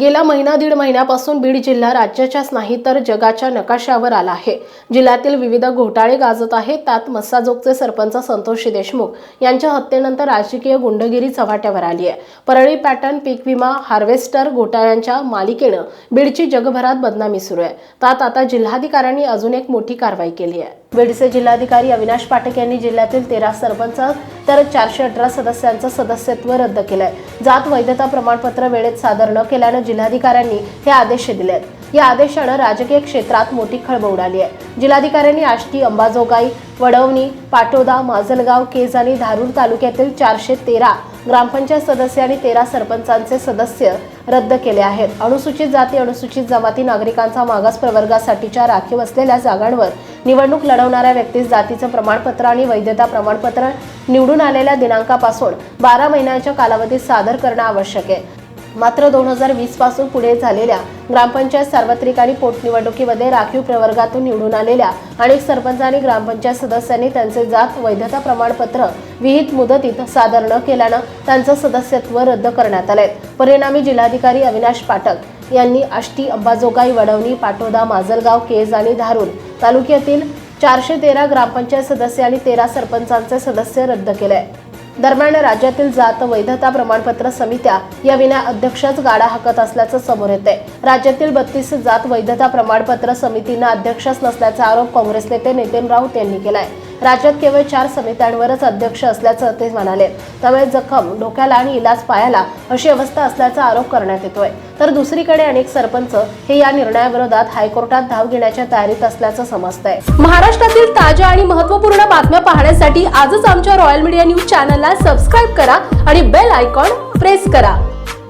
गेला महिना दीड महिन्यापासून बीड जिल्हा राज्याच्याच नाही तर जगाच्या नकाशावर आला आहे. जिल्ह्यातील विविध घोटाळे गाजत आहेत. त्यात मस्साजोगचे सरपंच संतोषी देशमुख यांच्या हत्येनंतर राजकीय गुंडगिरी चव्हाट्यावर आली आहे. परळी पॅटर्न पीक विमा हार्वेस्टर घोटाळ्यांच्या मालिकेनं बीडची जगभरात बदनामी सुरू आहे. त्यात आता जिल्हाधिकाऱ्यांनी अजून एक मोठी कारवाई केली आहे. बीडचे जिल्हाधिकारी अविनाश पाठक यांनी जिल्ह्यातील तेरा सरपंच तर चारशे अठरा सदस्यांचं सदस्यत्व रद्द केलं आहे जात वैधता प्रमाणपत्र वेळेत सादर न केल्यानं जिल्हाधिकाऱ्यांनी हे आदेश दिले आहेत या आदेशानं राजकीय क्षेत्रात मोठी खळबळ उडाली आहे. जिल्हाधिकाऱ्यांनी आष्टी अंबाजोगाई वडवणी पाटोदा माजलगाव केज आणि धारूर तालुक्यातील चारशे तेरा ग्रामपंचायत सदस्य आणि तेरा सरपंचांचे सदस्य रद्द केले आहेत. अनुसूचित जाती अनुसूचित जमाती नागरिकांचा मागास प्रवर्गासाठीच्या राखीव असलेल्या जागांवर निवडणूक लढवणाऱ्या व्यक्तीस जातीचं प्रमाणपत्र आणि वैधता प्रमाणपत्र निवडून आलेल्या दिनांकापासून बारा महिन्यांच्या कालावधीत सादर करणं आवश्यक आहे. मात्र दोन हजार वीसपासून पुढे झालेल्या ग्रामपंचायत सार्वत्रिक आणि पोटनिवडणुकीमध्ये राखीव प्रवर्गातून निवडून आलेल्या अनेक सरपंच आणि ग्रामपंचायत सदस्यांनी त्यांचे जात वैधता प्रमाणपत्र विहित मुदतीत सादर न केल्यानं त्यांचं सदस्यत्व रद्द करण्यात आलंय. परिणामी जिल्हाधिकारी अविनाश पाठक यांनी आष्टी अंबाजोगाई वडवणी पाटोदा माजलगाव केज आणि धारूर तालुक्यातील चारशे तेरा ग्रामपंचायत सदस्य आणि तेरा सरपंचांचे सदस्य रद्द केले. दरम्यान राज्यातील जात वैधता प्रमाणपत्र समित्या या विना अध्यक्षच गाडा हाकत असल्याचं समोर येते. राज्यातील बत्तीस जात वैधता प्रमाणपत्र समितींना अध्यक्षच नसल्याचा आरोप काँग्रेस नेते नितीन राऊत यांनी केलाय. राज्यात केवळ चार समित्यांवरच अध्यक्ष असल्याचं ते म्हणाले. त्यामुळे जखम डोक्याला आणि इलाज पायाला अशी अवस्था असल्याचा आरोप करण्यात येतोय. तर दुसरीकडे अनेक सरपंच हे या निर्णयाविरोधात हायकोर्टात धाव घेण्याच्या तयारीत असल्याचं समजतंय. महाराष्ट्रातील ताज्या आणि महत्त्वपूर्ण बातम्या पाहण्यासाठी आजच आमच्या रॉयल मीडिया न्यूज चॅनलला सबस्क्राईब करा आणि बेल आयकॉन प्रेस करा.